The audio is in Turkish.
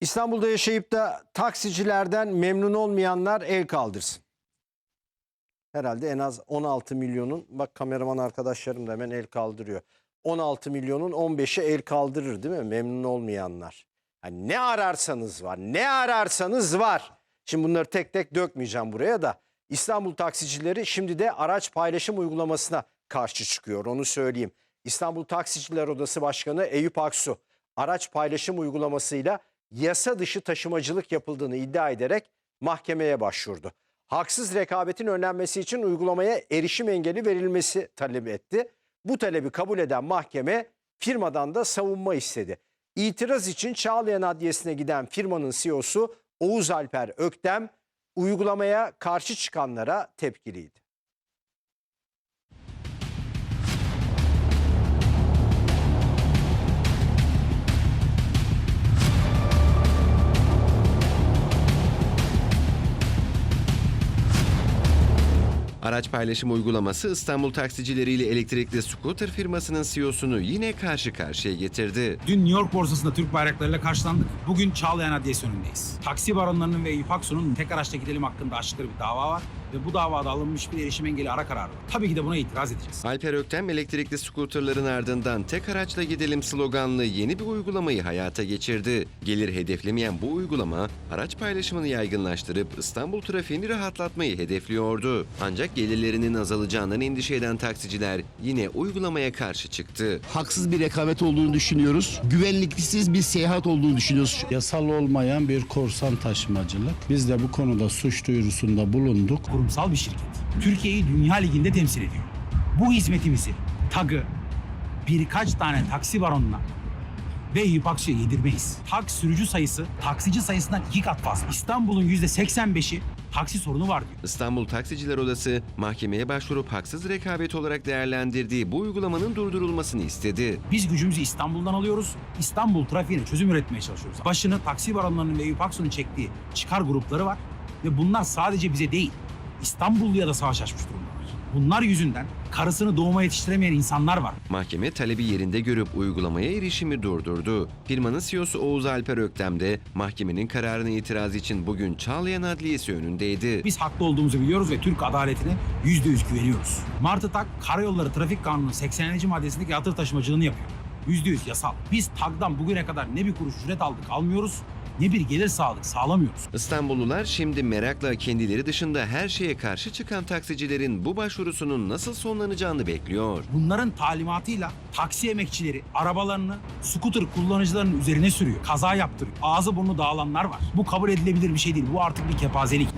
İstanbul'da yaşayıp da taksicilerden memnun olmayanlar el kaldırsın. Herhalde en az 16 milyonun, bak kameraman arkadaşlarım da hemen el kaldırıyor. 16 milyonun 15'i el kaldırır değil mi? Memnun olmayanlar. Yani ne ararsanız var, ne ararsanız var. Şimdi bunları tek tek dökmeyeceğim buraya da. İstanbul taksicileri şimdi de araç paylaşım uygulamasına karşı çıkıyor onu söyleyeyim. İstanbul Taksiciler Odası Başkanı Eyüp Aksu araç paylaşım uygulamasıyla yasa dışı taşımacılık yapıldığını iddia ederek mahkemeye başvurdu. Haksız rekabetin önlenmesi için uygulamaya erişim engeli verilmesi talep etti. Bu talebi kabul eden mahkeme firmadan da savunma istedi. İtiraz için Çağlayan Adliyesi'ne giden firmanın CEO'su Oğuz Alper Öktem uygulamaya karşı çıkanlara tepkiliydi. Araç paylaşım uygulaması İstanbul taksicileriyle elektrikli scooter firmasının CEO'sunu yine karşı karşıya getirdi. Dün New York borsasında Türk bayraklarıyla karşılandık. Bugün Çağlayan Adliyesi önündeyiz. Taksi baronlarının ve Eyüp Aksu'nun tek araçla gidelim hakkında açtıkları bir dava var. Ve bu davada alınmış bir erişim engeli ara kararı var. Tabii ki de buna itiraz edeceğiz. Alper Öktem elektrikli scooterların ardından tek araçla gidelim sloganlı yeni bir uygulamayı hayata geçirdi. Gelir hedeflemeyen bu uygulama araç paylaşımını yaygınlaştırıp İstanbul trafiğini rahatlatmayı hedefliyordu. Ancak gelirlerinin azalacağından endişe eden taksiciler yine uygulamaya karşı çıktı. haksız bir rekabet olduğunu düşünüyoruz. Güvenliksiz bir seyahat olduğunu düşünüyoruz. Yasal olmayan bir korsan taşımacılık. Biz de bu konuda suç duyurusunda bulunduk. Kurumsal bir şirket. Türkiye'yi Dünya Ligi'nde temsil ediyor. Bu hizmetimizi, tagı birkaç tane taksi baronuna ve Aksu'ya yedirmeyiz. Tak sürücü sayısı taksici sayısından iki kat fazla. İstanbul'un %85'i taksi sorunu var diyor. İstanbul Taksiciler Odası mahkemeye başvurup haksız rekabet olarak değerlendirdiği bu uygulamanın durdurulmasını istedi. Biz gücümüzü İstanbul'dan alıyoruz. İstanbul trafiğine çözüm üretmeye çalışıyoruz. Başını taksi baronlarının ve Aksu'nun çektiği çıkar grupları var. Ve bunlar sadece bize değil, İstanbulluya da savaş açmış durumdalar. Bunlar yüzünden karısını doğuma yetiştiremeyen insanlar var. Mahkeme talebi yerinde görüp uygulamaya erişimi durdurdu. Firmanın CEO'su Oğuz Alper Öktem de mahkemenin kararına itiraz için bugün Çağlayan Adliyesi önündeydi. Biz haklı olduğumuzu biliyoruz ve Türk adaletine yüzde yüz güveniyoruz. Martı Tak, Karayolları Trafik Kanunu 80. maddesindeki yatır taşımacılığını yapıyor. Yüzde yüz yasal. Biz TAG'dan bugüne kadar ne bir kuruş ücret aldık almıyoruz, ne bir gelir sağladık sağlamıyoruz. İstanbullular şimdi merakla kendileri dışında her şeye karşı çıkan taksicilerin bu başvurusunun nasıl sonlanacağını bekliyor. Bunların talimatıyla taksi emekçileri arabalarını scooter kullanıcılarının üzerine sürüyor. Kaza yaptırıyor. Ağzı burnu dağılanlar var. Bu kabul edilebilir bir şey değil. Bu artık bir kepazelik.